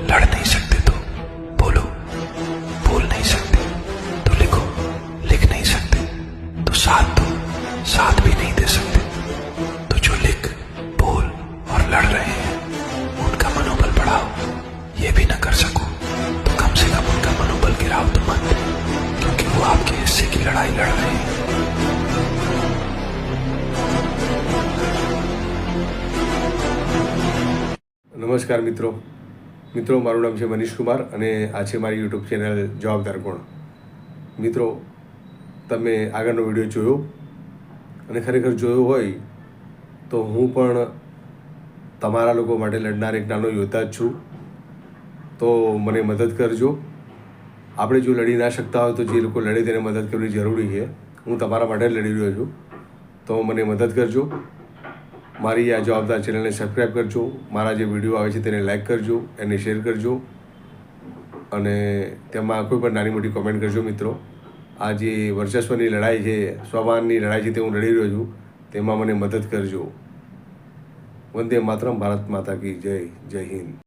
लड़ नहीं सकते तो बोलो बोल नहीं सकते तो लिखो लिख नहीं सकते तो साथ दो साथ भी नहीं दे सकते तो जो लिख बोल और लड़ रहे हैं उनका मनोबल बढ़ाओ ये भी न कर सको तो कम से कम उनका मनोबल गिराओ तो मत क्योंकि वो आपके हिस्से की लड़ाई लड़ रहे हैं નમસ્કાર મિત્રો મિત્રો, મારું નામ છે મનીષ કુમાર અને આ છે મારી યુટ્યુબ ચેનલ જવાબદાર કોણ મિત્રો, તમે આગળનો વીડિયો જોયો અને ખરેખર જોયો હોય તો હું પણ તમારા લોકો માટે લડનાર એક નાનો યોદ્ધા જ છું. તો મને મદદ કરજો. આપણે જો લડી ના શકતા હોય તો જે લોકો લડે તેને મદદ કરવી જરૂરી છે. હું તમારા માટે લડી રહ્યો છું. તો મને મદદ કરજો. મારી આ જવાબદાર ચેનલને સબસ્ક્રાઈબ કરજો, મારા જે વીડિયો આવે છે તેને લાઇક કરજો, એને શેર કરજો, અને તેમાં કોઈ પણ નાની મોટી કોમેન્ટ કરજો મિત્રો. આ જે વર્ચસ્વની લડાઈ છે સ્વમાનની લડાઈ છે તે હું લડી રહ્યો છું, તેમાં મને મદદ કરજો. વંદે માતરમ, ભારત માતા કી જય જય હિન્દ.